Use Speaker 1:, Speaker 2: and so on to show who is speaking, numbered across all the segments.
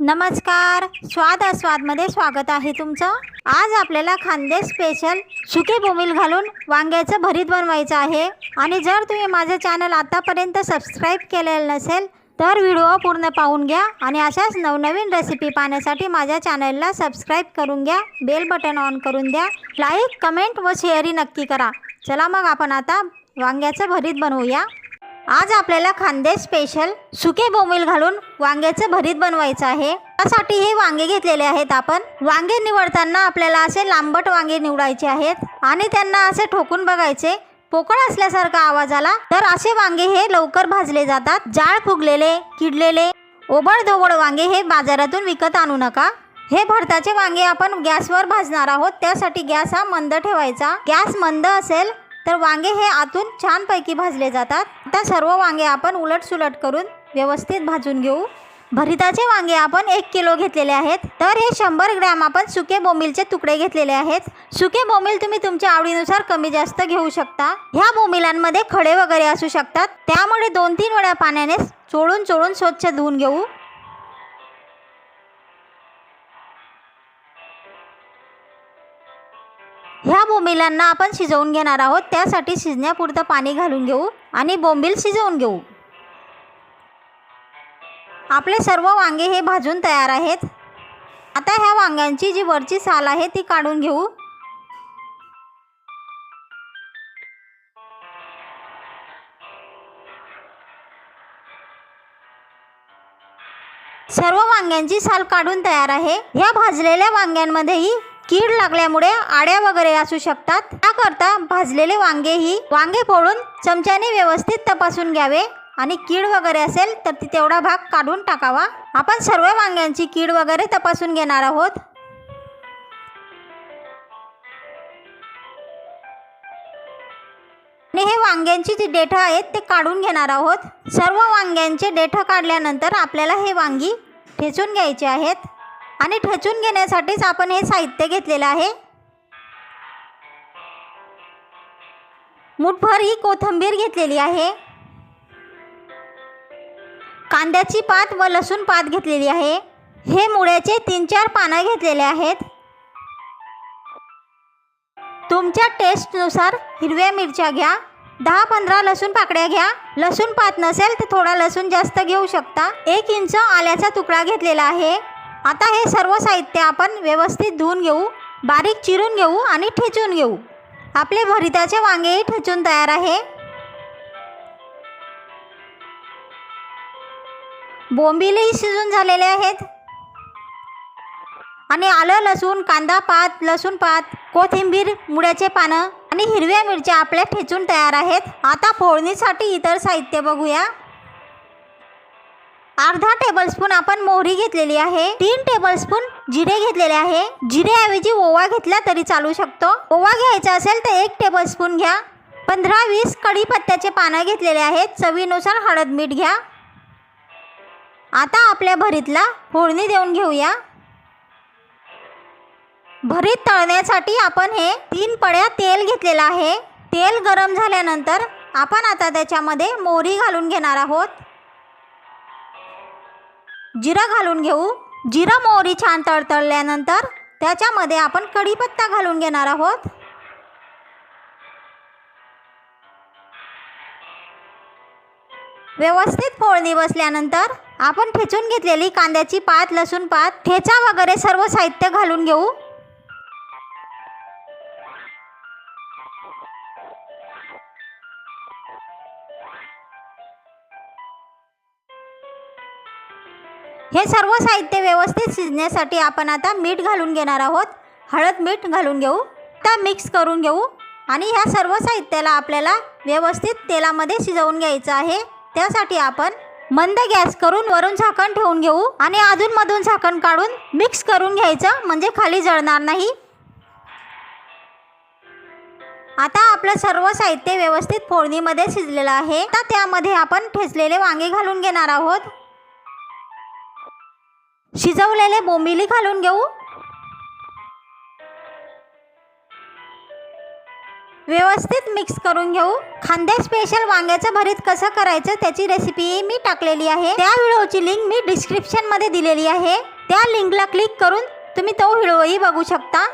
Speaker 1: नमस्कार. स्वाद अस्वादमध्ये स्वागत आहे तुमचं. आज आपल्याला खांदे स्पेशल सुके बोमिल घालून वांग्याचं भरीत बनवायचं आहे. आणि जर तुम्ही माझं चॅनल आतापर्यंत सबस्क्राईब केलेलं नसेल तर व्हिडिओ पूर्ण पाहून घ्या आणि अशाच नवनवीन रेसिपी पाहण्यासाठी माझ्या चॅनलला सबस्क्राईब करून घ्या. बेल बटन ऑन करून द्या. लाईक कमेंट व शेअरही नक्की करा. चला मग आपण आता वांग्याचं भरीत बनवूया. आज आपल्याला खांदे स्पेशल सुके बोमिल घालून वांग्याचं भरीत बनवायचं आहे. त्यासाठी हे वांगे घेतलेले आहेत आपण. वांगे निवडताना आपल्याला असे लांबट वांगे निवडायचे आहेत आणि त्यांना असे ठोकून बघायचे. पोकळ असल्यासारखा आवाज आला तर असे वांगे हे लवकर भाजले जातात. जाळ फुगलेले किडलेले ओबड वांगे हे बाजारातून विकत आणू नका. हे भरताचे वांगे आपण गॅसवर भाजणार आहोत. त्यासाठी गॅस हा मंद ठेवायचा. गॅस मंद असेल तर वांगे हे आतून छानपैकी भाजले जातात. आता सर्व वांगे आपण उलटसुलट करून व्यवस्थित भाजून घेऊ. भरिताचे वांगे आपण एक किलो घेतलेले आहेत. तर हे शंभर ग्रॅम आपण सुके बोमिलचे तुकडे घेतलेले आहेत. सुके बोंबील तुम्ही तुमच्या आवडीनुसार कमी जास्त घेऊ शकता. ह्या बोंबिलांमध्ये खडे वगैरे असू शकतात. त्यामुळे दोन तीन वेळा पाण्याने चोळून चोळून स्वच्छ धुवून घेऊ. ह्या बोंबिलांना आपण शिजवून घेणार आहोत. त्यासाठी शिजण्यापुरतं पाणी घालून घेऊ आणि बोंबील शिजवून घेऊ. आपले सर्व वांगे हे भाजून तयार आहेत. आता ह्या वांग्यांची जी वरची साल आहे ती काढून घेऊ. सर्व वांग्यांची साल काढून तयार आहे. ह्या भाजलेल्या वांग्यांमध्येही कीड लागल्यामुळे आड्या वगैरे असू शकतात. त्याकरता भाजलेले वांगे ही वांगे फोडून चमच्याने व्यवस्थित तपासून घ्यावे. आणि कीड वगैरे असेल तर ती तेवढा भाग काढून टाकावा. आपण सर्व वांग्यांची कीड वगैरे तपासून घेणार आहोत. आणि हे वांग्यांची जी देठं आहेत ते काढून घेणार आहोत. सर्व वांग्यांचे देठं काढल्यानंतर आपल्याला हे वांगी ठेचून घ्यायचे आहेत. आणि ठचून घेण्यासाठीच आपण हे साहित्य घेतलेलं आहे. मुठभर ही कोथिंबीर घेतलेली आहे. कांद्याची पात व लसूण पात घेतलेली आहे. हे मुळ्याचे तीन चार पानं घेतलेले आहेत. तुमच्या टेस्टनुसार हिरव्या मिरच्या घ्या. दहा पंधरा लसूण पाकड्या घ्या. लसूण पात नसेल तर थोडा लसूण जास्त घेऊ शकता. एक इंच आल्याचा तुकडा घेतलेला आहे. आता हे सर्व साहित्य आपण व्यवस्थित धुवून घेऊ बारीक चिरून घेऊ आणि ठेचून घेऊ. आपले भरिताचे वांगेही ठेचून तयार आहे. बोंबीलही शिजून झालेले आहेत. आणि आलं लसूण कांदा पात लसूण पात कोथिंबीर मुळ्याचे पानं आणि हिरव्या मिरच्या आपल्या ठेचून तयार आहेत. आता फोडणीसाठी इतर साहित्य बघूया. अर्धा टेबलस्पून आपण मोहरी घेतलेली आहे. तीन टेबलस्पून जिरे घेतलेले आहे. जिरेऐवजी ओवा घेतला तरी चालू शकतो. ओवा घ्यायचा असेल तर एक टेबलस्पून घ्या. पंधरा वीस कढीपत्त्याचे पानं घेतलेले आहेत. चवीनुसार हळद मीठ घ्या. आता आपल्या भरीतला फोडणी देऊन घेऊया. भरीत तळण्यासाठी आपण हे तीन पड्या तेल घेतलेलं आहे. तेल गरम झाल्यानंतर आपण आता त्याच्यामध्ये मोहरी घालून घेणार आहोत. जिरं घालून घेऊ. जिरं मोहरी छान तळतळल्यानंतर त्याच्यामध्ये आपण कढीपत्ता घालून घेणार आहोत. व्यवस्थित फोडणी बसल्यानंतर आपण ठेचून घेतलेली कांद्याची पात लसूण पात ठेचा वगैरे सर्व साहित्य घालून घेऊ. हे सर्व साहित्य व्यवस्थित शिजण्यासाठी आपण आता मीठ घालून घेणार आहोत. हळद मीठ घालून घेऊ. आता मिक्स करून घेऊ. आणि ह्या सर्व साहित्याला आपल्याला व्यवस्थित तेलामध्ये शिजवून घ्यायचं आहे. त्यासाठी आपण मंद गॅस करून वरून झाकण ठेवून घेऊ. आणि अजूनमधून झाकण काढून मिक्स करून घ्यायचं म्हणजे खाली जळणार नाही. आता आपलं सर्व साहित्य व्यवस्थित फोडणीमध्ये शिजलेलं आहे. आता त्यामध्ये आपण ठेचलेले वांगे घालून घेणार आहोत. शिजवलेले बोंबिली घालून घेऊ. व्यवस्थित मिक्स करून घेऊ. खांदे स्पेशल वांग्याचं भरीत कसं करायचं त्याची रेसिपी मी टाकलेली आहे. त्या व्हिडिओची लिंक मी डिस्क्रिप्शनमध्ये दिलेली आहे. त्या लिंकला क्लिक करून तुम्ही तो व्हिडिओही बघू शकता.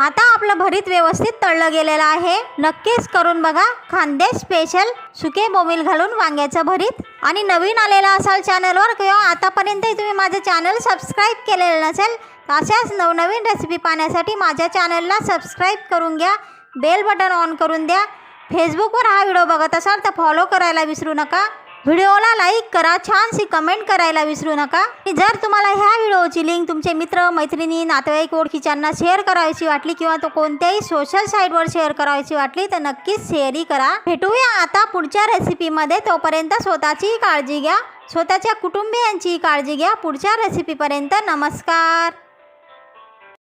Speaker 1: आता आपलं भरीत व्यवस्थित तळलं गेलेलं आहे. नक्कीच करून बघा. खांदे स्पेशल सुके बोंबील घालून वांग्याचं भरीत. आणि नवीन आलेला असाल चॅनलवर किंवा आतापर्यंतही तुम्ही माझं चॅनल सबस्क्राईब केलेलं नसेल अशाच नवनवीन रेसिपी पाहण्यासाठी माझ्या चॅनलला सबस्क्राईब करून घ्या बेल बटन ऑन करून द्या. फेसबुकवर हा व्हिडिओ बघत असाल तर फॉलो करायला विसरू नका. व्हिडिओला लाईक करा छानशी कमेंट करायला विसरू नका. जर तुम्हाला ह्या व्हिडिओची लिंक तुमचे मित्र मैत्रिणी नातेवाईक ओळखीच्यांना शेअर करायची वाटली किंवा तो कोणत्याही सोशल साईटवर शेअर करायची वाटली तर नक्कीच शेअरही करा. भेटूया आता पुढच्या रेसिपीमध्ये तोपर्यंत स्वतःचीही काळजी घ्या. स्वतःच्या कुटुंबियांची काळजी घ्या. पुढच्या रेसिपीपर्यंत नमस्कार.